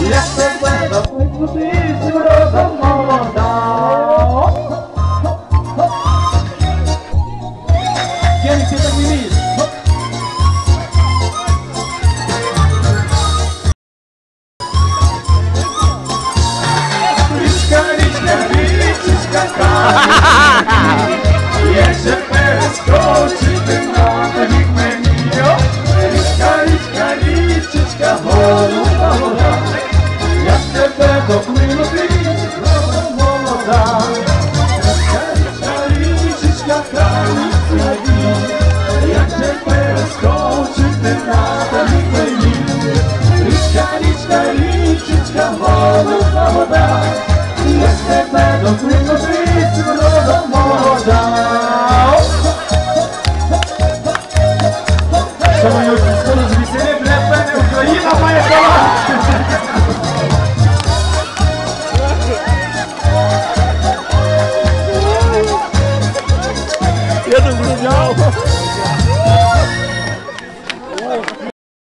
La sequenza fu inclusissima del mondo Vieni, siete qui lì Risca, risca, risca, risca młoda Jestem będą tylko żyć brodą młoda To już skoro z wisyny wlepę Ukraina moja koła Ja to zrozumiałem